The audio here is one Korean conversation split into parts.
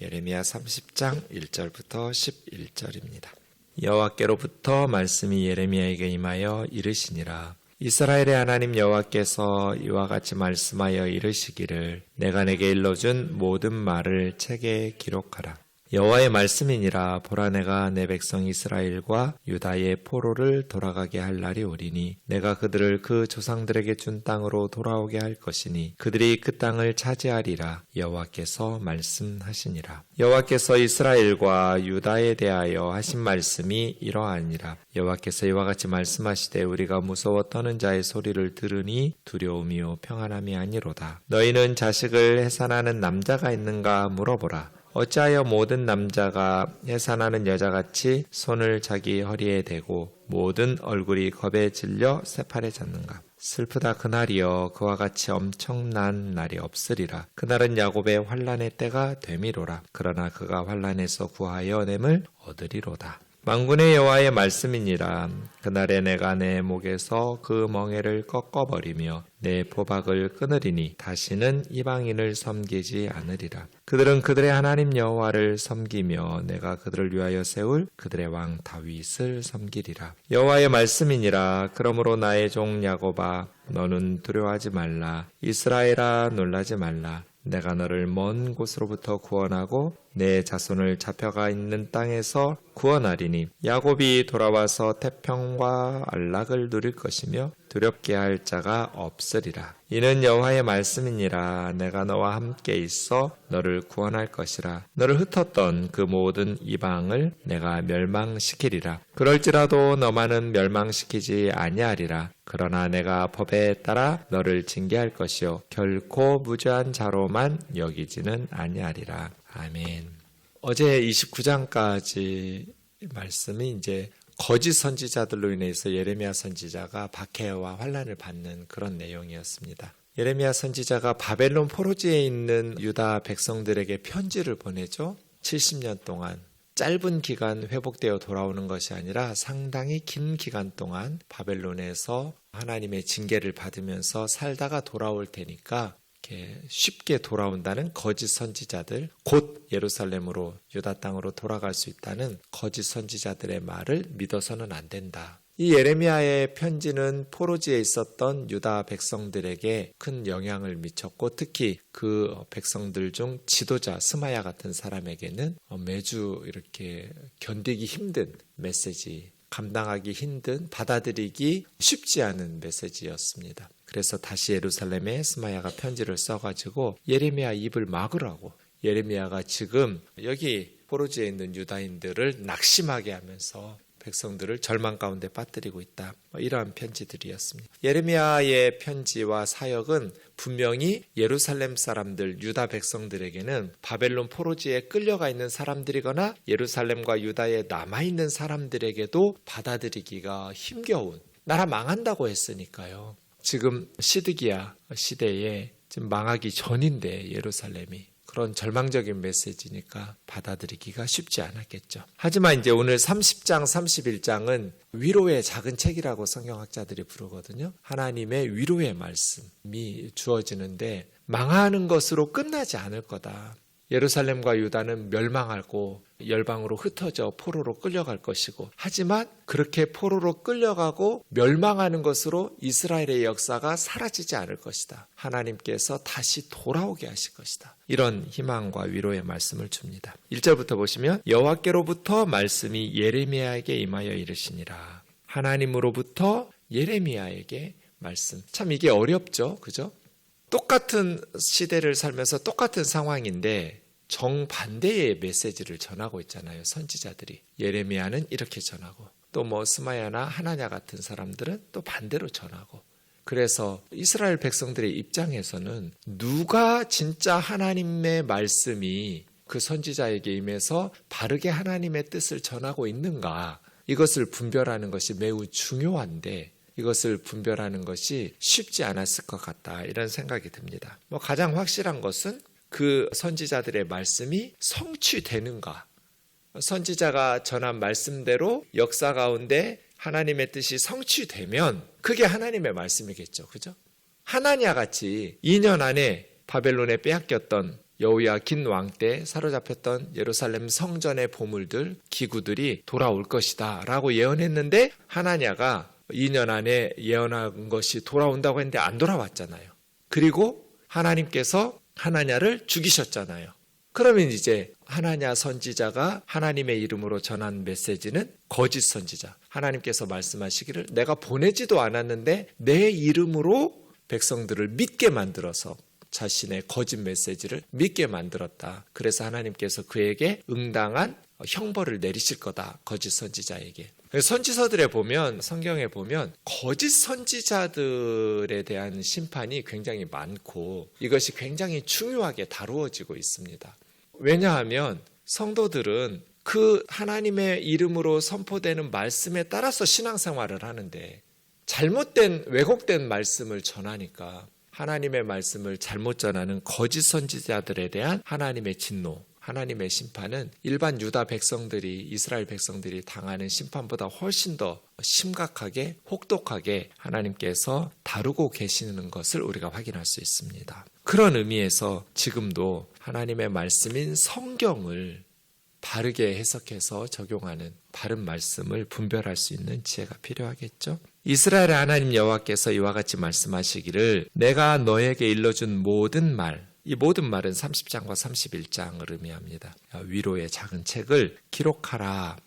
예레미야 30장 1절부터 11절입니다. 여호와께로부터 말씀이 예레미야에게 임하여 이르시니라 이스라엘의 하나님 여호와께서 이와 같이 말씀하여 이르시기를 내가 내게 일러준 모든 말을 책에 기록하라 여호와의 말씀이니라. 보라 내가 내 백성 이스라엘과 유다의 포로를 돌아가게 할 날이 오리니 내가 그들을 그 조상들에게 준 땅으로 돌아오게 할 것이니 그들이 그 땅을 차지하리라. 여호와께서 말씀하시니라. 여호와께서 이스라엘과 유다에 대하여 하신 말씀이 이러하니라. 여호와께서 이와 같이 말씀하시되 우리가 무서워 떠는 자의 소리를 들으니 두려움이요 평안함이 아니로다. 너희는 자식을 해산하는 남자가 있는가 물어보라 어찌하여 모든 남자가 해산하는 여자같이 손을 자기 허리에 대고 모든 얼굴이 겁에 질려 새파래 졌는가? 슬프다 그날이여 그와 같이 엄청난 날이 없으리라. 그날은 야곱의 환란의 때가 되미로라. 그러나 그가 환란에서 구하여 냄을 얻으리로다. 망군의 여호와의 말씀이니라. 그날에 내가 내 목에서 그 멍에를 꺾어 버리며 내 포박을 끊으리니 다시는 이방인을 섬기지 않으리라. 그들은 그들의 하나님 여호와를 섬기며 내가 그들을 위하여 세울 그들의 왕 다윗을 섬기리라. 여호와의 말씀이니라. 그러므로 나의 종 야곱아 너는 두려워하지 말라. 이스라엘아 놀라지 말라. 내가 너를 먼 곳으로부터 구원하고 내 자손을 잡혀가 있는 땅에서 구원하리니 야곱이 돌아와서 태평과 안락을 누릴 것이며 두렵게 할 자가 없으리라. 이는 여호와의 말씀이니라 내가 너와 함께 있어 너를 구원할 것이라. 너를 흩었던 그 모든 이방을 내가 멸망시키리라. 그럴지라도 너만은 멸망시키지 아니하리라. 그러나 내가 법에 따라 너를 징계할 것이요 결코 무죄한 자로만 여기지는 아니하리라. 아멘. 어제 29장까지 말씀이 이제 거짓 선지자들로 인해서 예레미야 선지자가 박해와 환란을 받는 그런 내용이었습니다. 예레미야 선지자가 바벨론 포로지에 있는 유다 백성들에게 편지를 보내죠. 70년 동안 짧은 기간 회복되어 돌아오는 것이 아니라 상당히 긴 기간 동안 바벨론에서 하나님의 징계를 받으면서 살다가 돌아올 테니까 쉽게 돌아온다는 거짓 선지자들, 곧 예루살렘으로 유다 땅으로 돌아갈 수 있다는 거짓 선지자들의 말을 믿어서는 안 된다. 이 예레미야의 편지는 포로지에 있었던 유다 백성들에게 큰 영향을 미쳤고 특히 그 백성들 중 지도자 스마야 같은 사람에게는 매주 이렇게 견디기 힘든 메시지, 감당하기 힘든, 받아들이기 쉽지 않은 메시지였습니다. 그래서 다시 예루살렘에 스마야가 편지를 써가지고 예레미야 입을 막으라고 예레미야가 지금 여기 포로지에 있는 유다인들을 낙심하게 하면서 백성들을 절망 가운데 빠뜨리고 있다. 뭐 이러한 편지들이었습니다. 예레미야의 편지와 사역은 분명히 예루살렘 사람들, 유다 백성들에게는 바벨론 포로지에 끌려가 있는 사람들이거나 예루살렘과 유다에 남아 있는 사람들에게도 받아들이기가 힘겨운 나라 망한다고 했으니까요. 지금 시드기야 시대에 지금 망하기 전인데 예루살렘이 그런 절망적인 메시지니까 받아들이기가 쉽지 않았겠죠. 하지만 이제 오늘 30장, 31장은 위로의 작은 책이라고 성경학자들이 부르거든요. 하나님의 위로의 말씀이 주어지는데 망하는 것으로 끝나지 않을 거다. 예루살렘과 유다는 멸망하고 열방으로 흩어져 포로로 끌려갈 것이고 하지만 그렇게 포로로 끌려가고 멸망하는 것으로 이스라엘의 역사가 사라지지 않을 것이다. 하나님께서 다시 돌아오게 하실 것이다. 이런 희망과 위로의 말씀을 줍니다. 1절부터 보시면 여호와께로부터 말씀이 예레미야에게 임하여 이르시니라. 하나님으로부터 예레미야에게 말씀. 참 이게 어렵죠. 그죠? 똑같은 시대를 살면서 똑같은 상황인데 정반대의 메시지를 전하고 있잖아요. 선지자들이. 예레미야는 이렇게 전하고 또 뭐 스마야나 하나냐 같은 사람들은 또 반대로 전하고 그래서 이스라엘 백성들의 입장에서는 누가 진짜 하나님의 말씀이 그 선지자에게 임해서 바르게 하나님의 뜻을 전하고 있는가 이것을 분별하는 것이 매우 중요한데 이것을 분별하는 것이 쉽지 않았을 것 같다 이런 생각이 듭니다. 뭐 가장 확실한 것은 그 선지자들의 말씀이 성취되는가. 선지자가 전한 말씀대로 역사 가운데 하나님의 뜻이 성취되면 그게 하나님의 말씀이겠죠. 그죠? 하나냐 같이 2년 안에 바벨론에 빼앗겼던 여우야 긴 왕 때 사로잡혔던 예루살렘 성전의 보물들, 기구들이 돌아올 것이다 라고 예언했는데 하나냐가 2년 안에 예언한 것이 돌아온다고 했는데 안 돌아왔잖아요. 그리고 하나님께서 하나냐를 죽이셨잖아요. 그러면 이제 하나냐 선지자가 하나님의 이름으로 전한 메시지는 거짓 선지자. 하나님께서 말씀하시기를 내가 보내지도 않았는데 내 이름으로 백성들을 믿게 만들어서 자신의 거짓 메시지를 믿게 만들었다. 그래서 하나님께서 그에게 응당한 형벌을 내리실 거다. 거짓 선지자에게. 선지서들에 보면 성경에 보면 거짓 선지자들에 대한 심판이 굉장히 많고 이것이 굉장히 중요하게 다루어지고 있습니다. 왜냐하면 성도들은 그 하나님의 이름으로 선포되는 말씀에 따라서 신앙생활을 하는데 잘못된 왜곡된 말씀을 전하니까 하나님의 말씀을 잘못 전하는 거짓 선지자들에 대한 하나님의 진노, 하나님의 심판은 일반 유다 백성들이 이스라엘 백성들이 당하는 심판보다 훨씬 더 심각하게 혹독하게 하나님께서 다루고 계시는 것을 우리가 확인할 수 있습니다. 그런 의미에서 지금도 하나님의 말씀인 성경을 바르게 해석해서 적용하는 바른 말씀을 분별할 수 있는 지혜가 필요하겠죠. 이스라엘의 하나님 여호와께서 이와 같이 말씀하시기를 내가 너에게 일러준 모든 말, 이 모든 말은 30장과 31장을 의미합니다. 위로의 작은 책을 기록하라.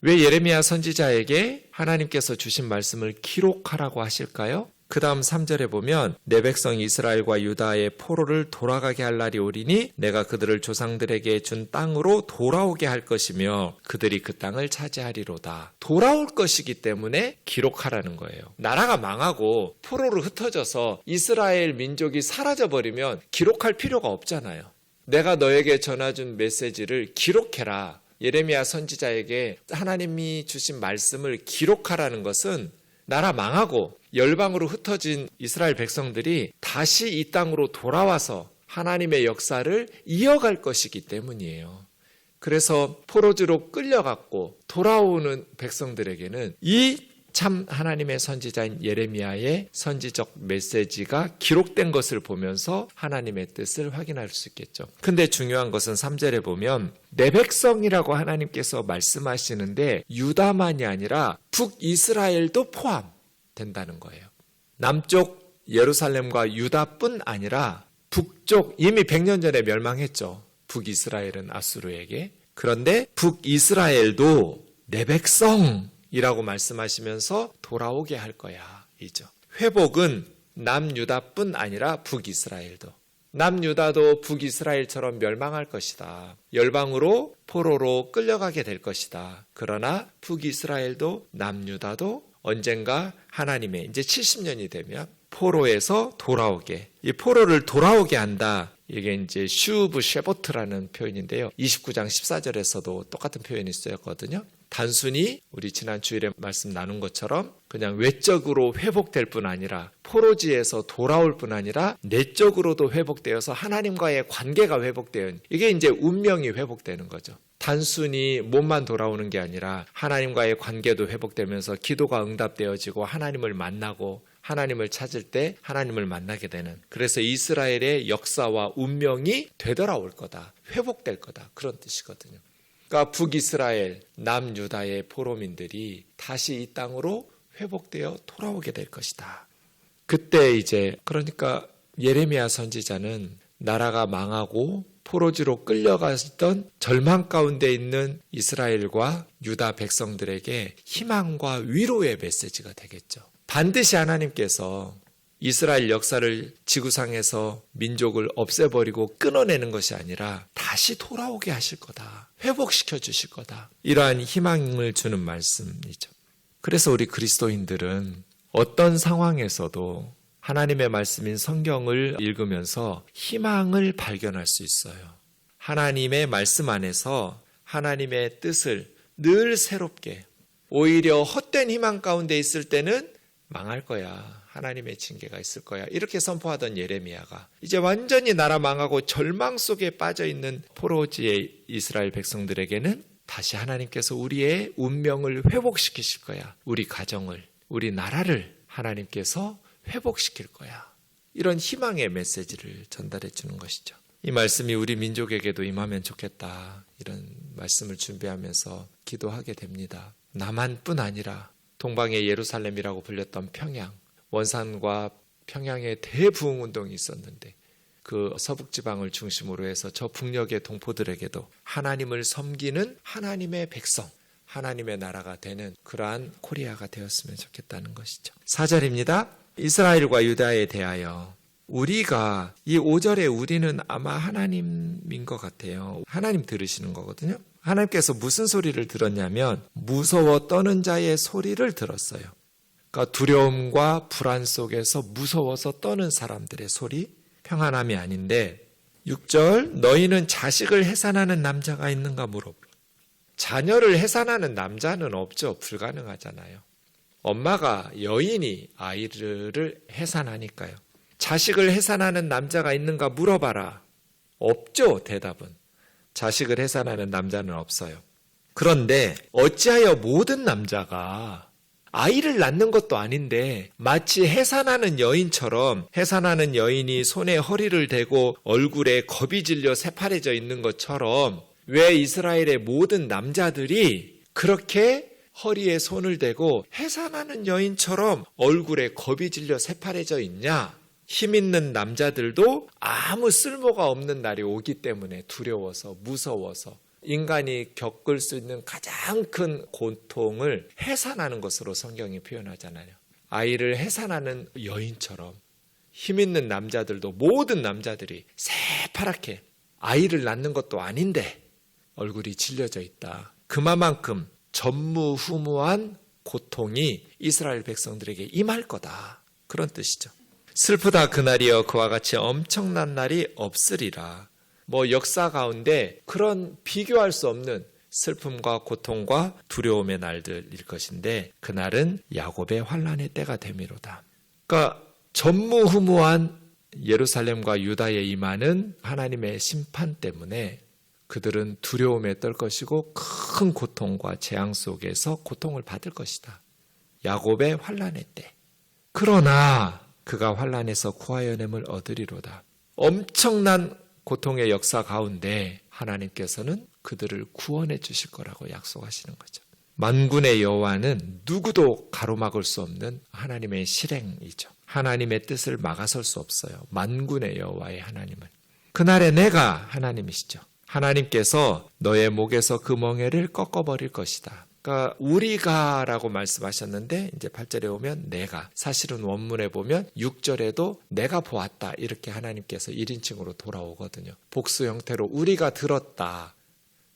왜 예레미야 선지자에게 하나님께서 주신 말씀을 기록하라고 하실까요? 그 다음 3절에 보면 내 백성 이스라엘과 유다의 포로를 돌아가게 할 날이 오리니 내가 그들을 조상들에게 준 땅으로 돌아오게 할 것이며 그들이 그 땅을 차지하리로다. 돌아올 것이기 때문에 기록하라는 거예요. 나라가 망하고 포로로 흩어져서 이스라엘 민족이 사라져 버리면 기록할 필요가 없잖아요. 내가 너에게 전해준 메시지를 기록해라. 예레미야 선지자에게 하나님이 주신 말씀을 기록하라는 것은 나라 망하고 열방으로 흩어진 이스라엘 백성들이 다시 이 땅으로 돌아와서 하나님의 역사를 이어갈 것이기 때문이에요. 그래서 포로즈로 끌려갔고 돌아오는 백성들에게는 이 참 하나님의 선지자인 예레미야의 선지적 메시지가 기록된 것을 보면서 하나님의 뜻을 확인할 수 있겠죠. 근데 중요한 것은 3절에 보면 내 백성이라고 하나님께서 말씀하시는데 유다만이 아니라 북이스라엘도 포함된다는 거예요. 남쪽 예루살렘과 유다뿐 아니라 북쪽 이미 100년 전에 멸망했죠. 북이스라엘은 아수르에게. 그런데 북이스라엘도 내 백성 이라고 말씀하시면서 돌아오게 할 거야. 이죠. 회복은 남유다뿐 아니라 북이스라엘도. 남유다도 북이스라엘처럼 멸망할 것이다. 열방으로 포로로 끌려가게 될 것이다. 그러나 북이스라엘도 남유다도 언젠가 하나님의 이제 70년이 되면 포로에서 돌아오게 이 포로를 돌아오게 한다. 이게 이제 슈브 쉐보트라는 표현인데요. 29장 14절에서도 똑같은 표현이 쓰였거든요. 단순히 우리 지난 주일에 말씀 나눈 것처럼 그냥 외적으로 회복될 뿐 아니라 포로지에서 돌아올 뿐 아니라 내적으로도 회복되어서 하나님과의 관계가 회복되어 이게 이제 운명이 회복되는 거죠. 단순히 몸만 돌아오는 게 아니라 하나님과의 관계도 회복되면서 기도가 응답되어지고 하나님을 만나고 하나님을 찾을 때 하나님을 만나게 되는 그래서 이스라엘의 역사와 운명이 되돌아올 거다. 회복될 거다. 그런 뜻이거든요. 그러니까 북이스라엘, 남유다의 포로민들이 다시 이 땅으로 회복되어 돌아오게 될 것이다. 그때 이제 그러니까 예레미야 선지자는 나라가 망하고 포로지로 끌려갔던 절망 가운데 있는 이스라엘과 유다 백성들에게 희망과 위로의 메시지가 되겠죠. 반드시 하나님께서 이스라엘 역사를 지구상에서 민족을 없애버리고 끊어내는 것이 아니라 다시 돌아오게 하실 거다. 회복시켜 주실 거다. 이러한 희망을 주는 말씀이죠. 그래서 우리 그리스도인들은 어떤 상황에서도 하나님의 말씀인 성경을 읽으면서 희망을 발견할 수 있어요. 하나님의 말씀 안에서 하나님의 뜻을 늘 새롭게 오히려 헛된 희망 가운데 있을 때는 망할 거야. 하나님의 징계가 있을 거야. 이렇게 선포하던 예레미야가 이제 완전히 나라 망하고 절망 속에 빠져 있는 포로지의 이스라엘 백성들에게는 다시 하나님께서 우리의 운명을 회복시키실 거야. 우리 가정을, 우리 나라를 하나님께서 회복시킬 거야. 이런 희망의 메시지를 전달해 주는 것이죠. 이 말씀이 우리 민족에게도 임하면 좋겠다. 이런 말씀을 준비하면서 기도하게 됩니다. 남한뿐 아니라 동방의 예루살렘이라고 불렸던 평양, 원산과 평양에 대부흥 운동이 있었는데 그 서북 지방을 중심으로 해서 저 북녘의 동포들에게도 하나님을 섬기는 하나님의 백성, 하나님의 나라가 되는 그러한 코리아가 되었으면 좋겠다는 것이죠. 4절입니다. 이스라엘과 유다에 대하여 우리가 이 5절에 우리는 아마 하나님인 것 같아요. 하나님 들으시는 거거든요. 하나님께서 무슨 소리를 들었냐면 무서워 떠는 자의 소리를 들었어요. 그러니까 두려움과 불안 속에서 무서워서 떠는 사람들의 소리, 평안함이 아닌데 6절 너희는 자식을 해산하는 남자가 있는가 물어보. 자녀를 해산하는 남자는 없죠. 불가능하잖아요. 엄마가 여인이 아이를 해산하니까요. 자식을 해산하는 남자가 있는가 물어봐라. 없죠. 대답은. 자식을 해산하는 남자는 없어요. 그런데 어찌하여 모든 남자가 아이를 낳는 것도 아닌데 마치 해산하는 여인처럼 해산하는 여인이 손에 허리를 대고 얼굴에 겁이 질려 새파래져 있는 것처럼 왜 이스라엘의 모든 남자들이 그렇게 허리에 손을 대고 해산하는 여인처럼 얼굴에 겁이 질려 새파래져 있냐? 힘 있는 남자들도 아무 쓸모가 없는 날이 오기 때문에 두려워서 무서워서 인간이 겪을 수 있는 가장 큰 고통을 해산하는 것으로 성경이 표현하잖아요. 아이를 해산하는 여인처럼 힘 있는 남자들도 모든 남자들이 새파랗게 아이를 낳는 것도 아닌데 얼굴이 질려져 있다. 그만큼 전무후무한 고통이 이스라엘 백성들에게 임할 거다. 그런 뜻이죠. 슬프다 그날이여 그와 같이 엄청난 날이 없으리라. 뭐 역사 가운데 그런 비교할 수 없는 슬픔과 고통과 두려움의 날들일 것인데 그날은 야곱의 환란의 때가 되미로다. 그러니까 전무후무한 예루살렘과 유다에 임하는 하나님의 심판 때문에 그들은 두려움에 떨 것이고 큰 고통과 재앙 속에서 고통을 받을 것이다. 야곱의 환란의 때. 그러나 그가 환란에서 구하여냄을 얻으리로다. 엄청난 고통의 역사 가운데 하나님께서는 그들을 구원해 주실 거라고 약속하시는 거죠. 만군의 여호와는 누구도 가로막을 수 없는 하나님의 실행이죠. 하나님의 뜻을 막아설 수 없어요. 만군의 여호와의 하나님은 그날에 내가 하나님이시죠. 하나님께서 너의 목에서 그 멍에를 꺾어버릴 것이다. 그러니까 우리가라고 말씀하셨는데 이제 8절에 오면 내가 사실은 원문에 보면 6절에도 내가 보았다 이렇게 하나님께서 1인칭으로 돌아오거든요. 복수 형태로 우리가 들었다.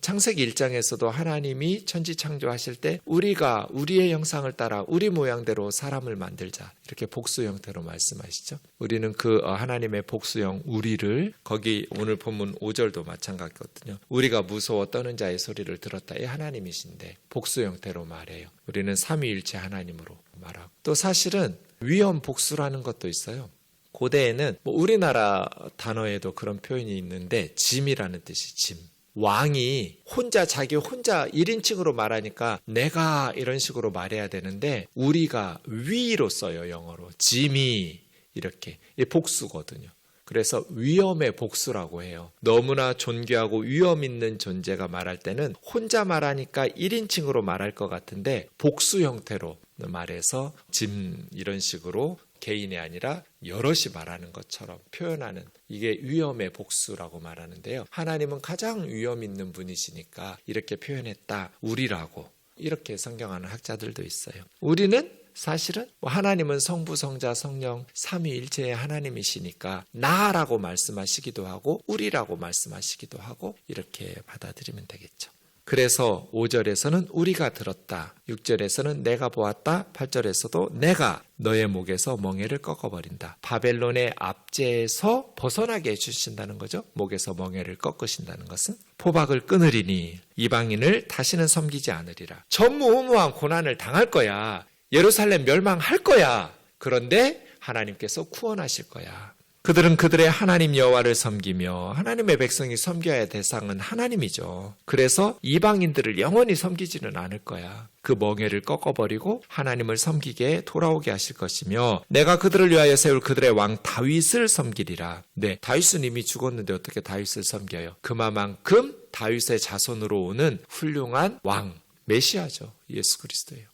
창세기 1장에서도 하나님이 천지 창조하실 때 우리가 우리의 형상을 따라 우리 모양대로 사람을 만들자 이렇게 복수 형태로 말씀하시죠. 우리는 그 하나님의 복수형 우리를 거기 오늘 본문 5절도 마찬가지거든요. 우리가 무서워 떠는 자의 소리를 들었다. 이 하나님이신데 복수 형태로 말해요. 우리는 삼위일체 하나님으로 말하고 또 사실은 위험 복수라는 것도 있어요. 고대에는 뭐 우리나라 단어에도 그런 표현이 있는데 짐이라는 뜻이 짐. 왕이 혼자 자기 혼자 1인칭으로 말하니까 내가 이런 식으로 말해야 되는데 우리가 위로 써요 영어로 짐이 이렇게 이 복수거든요. 그래서 위험의 복수라고 해요. 너무나 존귀하고 위험 있는 존재가 말할 때는 혼자 말하니까 1인칭으로 말할 것 같은데 복수 형태로 말해서 짐 이런 식으로 개인이 아니라 여럿이 말하는 것처럼 표현하는 이게 위험의 복수라고 말하는데요. 하나님은 가장 위험 있는 분이시니까 이렇게 표현했다. 우리라고. 이렇게 성경하는 학자들도 있어요. 우리는 사실은 뭐 하나님은 성부, 성자, 성령 삼위일체의 하나님이시니까 나라고 말씀하시기도 하고 우리라고 말씀하시기도 하고 이렇게 받아들이면 되겠죠. 그래서 5절에서는 우리가 들었다. 6절에서는 내가 보았다. 8절에서도 내가 너의 목에서 멍에를 꺾어버린다. 바벨론의 압제에서 벗어나게 해주신다는 거죠. 목에서 멍에를 꺾으신다는 것은 포박을 끊으리니 이방인을 다시는 섬기지 않으리라. 전무후무한 고난을 당할 거야. 예루살렘 멸망할 거야. 그런데 하나님께서 구원하실 거야. 그들은 그들의 하나님 여호와를 섬기며 하나님의 백성이 섬겨야 할 대상은 하나님이죠. 그래서 이방인들을 영원히 섬기지는 않을 거야. 그 멍에를 꺾어버리고 하나님을 섬기게 돌아오게 하실 것이며 내가 그들을 위하여 세울 그들의 왕 다윗을 섬기리라. 네, 다윗은 이미 죽었는데 어떻게 다윗을 섬겨요? 그만큼 다윗의 자손으로 오는 훌륭한 왕 메시아죠. 예수 그리스도예요.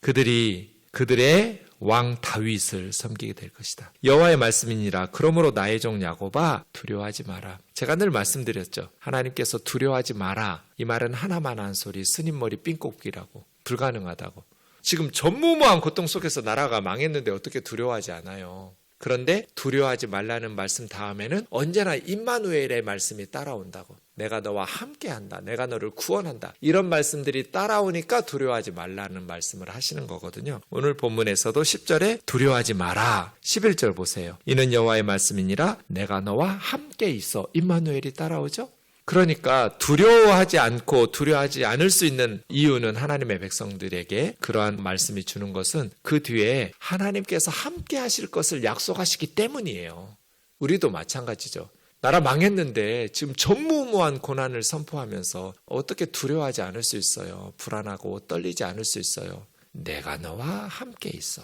그들이 그들의 왕 다윗을 섬기게 될 것이다. 여호와의 말씀이니라. 그러므로 나의 종 야곱아 두려워하지 마라. 제가 늘 말씀드렸죠. 하나님께서 두려워하지 마라. 이 말은 하나만 한 소리 스님 머리 삥꼽기라고 불가능하다고. 지금 전무후무한 고통 속에서 나라가 망했는데 어떻게 두려워하지 않아요. 그런데 두려워하지 말라는 말씀 다음에는 언제나 임마누엘의 말씀이 따라온다고. 내가 너와 함께 한다. 내가 너를 구원한다. 이런 말씀들이 따라오니까 두려워하지 말라는 말씀을 하시는 거거든요. 오늘 본문에서도 10절에 두려워하지 마라. 11절 보세요. 이는 여호와의 말씀이니라 내가 너와 함께 있어. 임마누엘이 따라오죠? 그러니까 두려워하지 않고 두려워하지 않을 수 있는 이유는 하나님의 백성들에게 그러한 말씀이 주는 것은 그 뒤에 하나님께서 함께 하실 것을 약속하시기 때문이에요. 우리도 마찬가지죠. 나라 망했는데 지금 전무후무한 고난을 선포하면서 어떻게 두려워하지 않을 수 있어요? 불안하고 떨리지 않을 수 있어요. 내가 너와 함께 있어.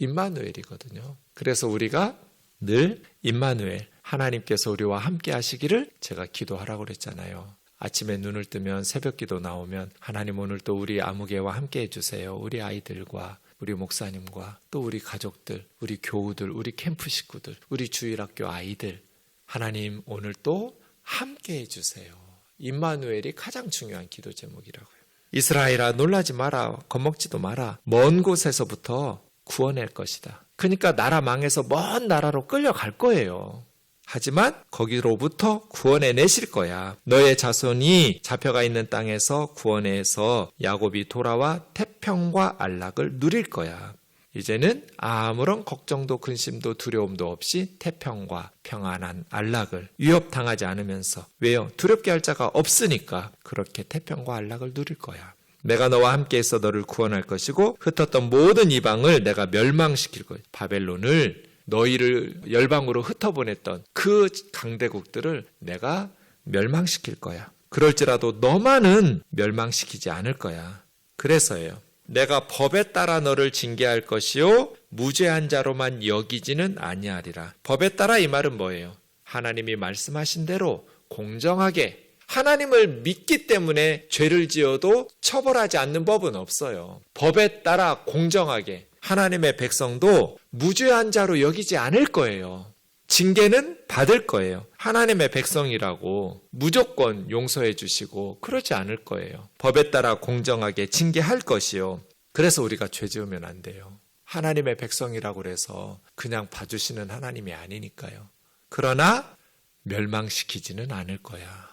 임마누엘이거든요. 그래서 우리가 늘 임마누엘 하나님께서 우리와 함께 하시기를 제가 기도하라고 그랬잖아요. 아침에 눈을 뜨면 새벽 기도 나오면 하나님 오늘 또 우리 아무개와 함께 해주세요. 우리 아이들과 우리 목사님과 또 우리 가족들, 우리 교우들, 우리 캠프 식구들, 우리 주일학교 아이들 하나님 오늘 또 함께 해주세요. 임마누엘이 가장 중요한 기도 제목이라고요. 이스라엘아 놀라지 마라 겁먹지도 마라 먼 곳에서부터 구원할 것이다. 그러니까 나라 망해서 먼 나라로 끌려갈 거예요. 하지만 거기로부터 구원해 내실 거야. 너의 자손이 잡혀가 있는 땅에서 구원해서 야곱이 돌아와 태평과 안락을 누릴 거야. 이제는 아무런 걱정도 근심도 두려움도 없이 태평과 평안한 안락을 위협당하지 않으면서 왜요? 두렵게 할 자가 없으니까 그렇게 태평과 안락을 누릴 거야. 내가 너와 함께해서 너를 구원할 것이고 흩었던 모든 이방을 내가 멸망시킬 거야. 바벨론을 너희를 열방으로 흩어보냈던 그 강대국들을 내가 멸망시킬 거야. 그럴지라도 너만은 멸망시키지 않을 거야. 그래서예요. 내가 법에 따라 너를 징계할 것이요 무죄한 자로만 여기지는 아니하리라. 법에 따라 이 말은 뭐예요? 하나님이 말씀하신 대로 공정하게 하나님을 믿기 때문에 죄를 지어도 처벌하지 않는 법은 없어요. 법에 따라 공정하게 하나님의 백성도 무죄한 자로 여기지 않을 거예요. 징계는 받을 거예요. 하나님의 백성이라고 무조건 용서해 주시고 그러지 않을 거예요. 법에 따라 공정하게 징계할 것이요. 그래서 우리가 죄 지으면 안 돼요. 하나님의 백성이라고 그래서 그냥 봐주시는 하나님이 아니니까요. 그러나 멸망시키지는 않을 거야.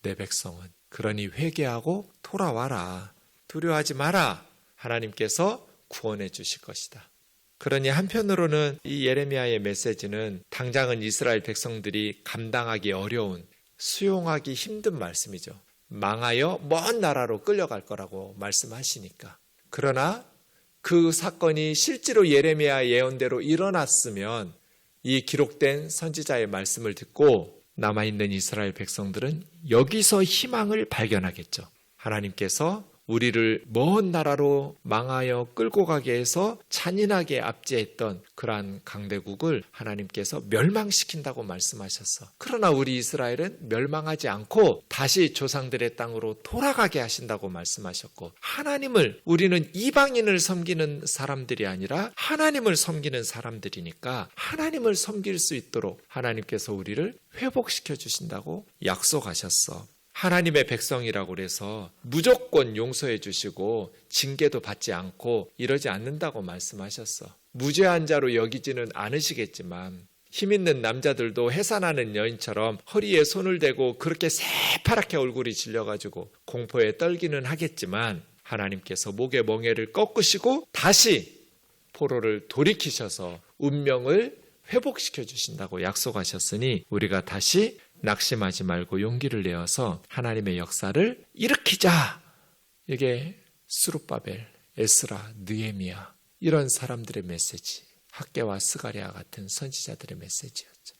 내 백성은. 그러니 회개하고 돌아와라. 두려워하지 마라. 하나님께서 구원해 주실 것이다. 그러니 한편으로는 이 예레미야의 메시지는 당장은 이스라엘 백성들이 감당하기 어려운 수용하기 힘든 말씀이죠. 망하여 먼 나라로 끌려갈 거라고 말씀하시니까. 그러나 그 사건이 실제로 예레미야 예언대로 일어났으면 이 기록된 선지자의 말씀을 듣고 남아있는 이스라엘 백성들은 여기서 희망을 발견하겠죠. 하나님께서 우리를 먼 나라로 망하여 끌고 가게 해서 잔인하게 압제했던 그러한 강대국을 하나님께서 멸망시킨다고 말씀하셨어. 그러나 우리 이스라엘은 멸망하지 않고 다시 조상들의 땅으로 돌아가게 하신다고 말씀하셨고 하나님을 우리는 이방인을 섬기는 사람들이 아니라 하나님을 섬기는 사람들이니까 하나님을 섬길 수 있도록 하나님께서 우리를 회복시켜 주신다고 약속하셨어. 하나님의 백성이라고 그래서 무조건 용서해 주시고 징계도 받지 않고 이러지 않는다고 말씀하셨어. 무죄한 자로 여기지는 않으시겠지만 힘 있는 남자들도 해산하는 여인처럼 허리에 손을 대고 그렇게 새파랗게 얼굴이 질려가지고 공포에 떨기는 하겠지만 하나님께서 목의 멍에를 꺾으시고 다시 포로를 돌이키셔서 운명을 회복시켜 주신다고 약속하셨으니 우리가 다시 낙심하지 말고 용기를 내어서 하나님의 역사를 일으키자. 이게 수룹바벨, 에스라, 느에미야 이런 사람들의 메시지, 학계와 스가랴 같은 선지자들의 메시지였죠.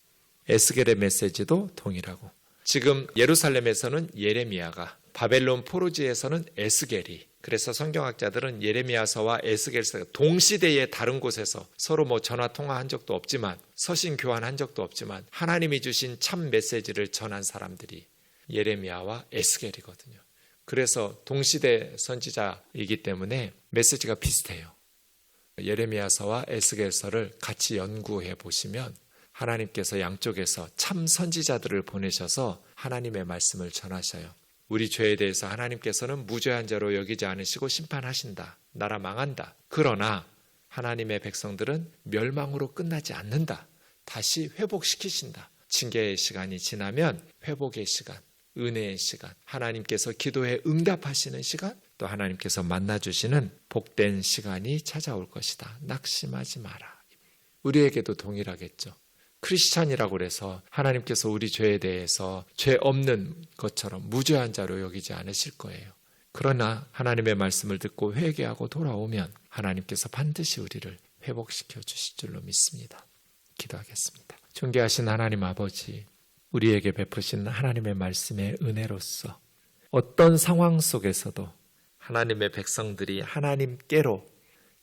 에스겔의 메시지도 동일하고 지금 예루살렘에서는 예레미야가 바벨론 포로지에서는 에스겔이 그래서 성경학자들은 예레미야서와 에스겔서가 동시대에 다른 곳에서 서로 뭐 전화 통화한 적도 없지만 서신 교환한 적도 없지만 하나님이 주신 참 메시지를 전한 사람들이 예레미야와 에스겔이거든요. 그래서 동시대 선지자이기 때문에 메시지가 비슷해요. 예레미야서와 에스겔서를 같이 연구해 보시면 하나님께서 양쪽에서 참 선지자들을 보내셔서 하나님의 말씀을 전하셔요. 우리 죄에 대해서 하나님께서는 무죄한 자로 여기지 않으시고 심판하신다. 나라 망한다. 그러나 하나님의 백성들은 멸망으로 끝나지 않는다. 다시 회복시키신다. 징계의 시간이 지나면 회복의 시간, 은혜의 시간, 하나님께서 기도에 응답하시는 시간, 또 하나님께서 만나주시는 복된 시간이 찾아올 것이다. 낙심하지 마라. 우리에게도 동일하겠죠. 크리스찬이라고 그래서 하나님께서 우리 죄에 대해서 죄 없는 것처럼 무죄한 자로 여기지 않으실 거예요. 그러나 하나님의 말씀을 듣고 회개하고 돌아오면 하나님께서 반드시 우리를 회복시켜 주실 줄로 믿습니다. 기도하겠습니다. 존귀하신 하나님 아버지, 우리에게 베푸신 하나님의 말씀의 은혜로서 어떤 상황 속에서도 하나님의 백성들이 하나님께로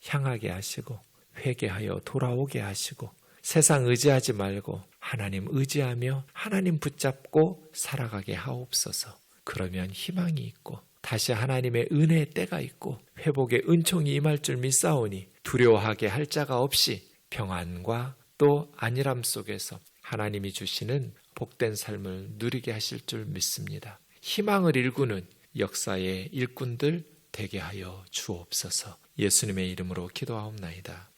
향하게 하시고 회개하여 돌아오게 하시고 세상 의지하지 말고 하나님 의지하며 하나님 붙잡고 살아가게 하옵소서. 그러면 희망이 있고 다시 하나님의 은혜의 때가 있고 회복의 은총이 임할 줄 믿사오니 두려워하게 할 자가 없이 평안과 또 안일함 속에서 하나님이 주시는 복된 삶을 누리게 하실 줄 믿습니다. 희망을 일구는 역사의 일꾼들 되게 하여 주옵소서. 예수님의 이름으로 기도하옵나이다.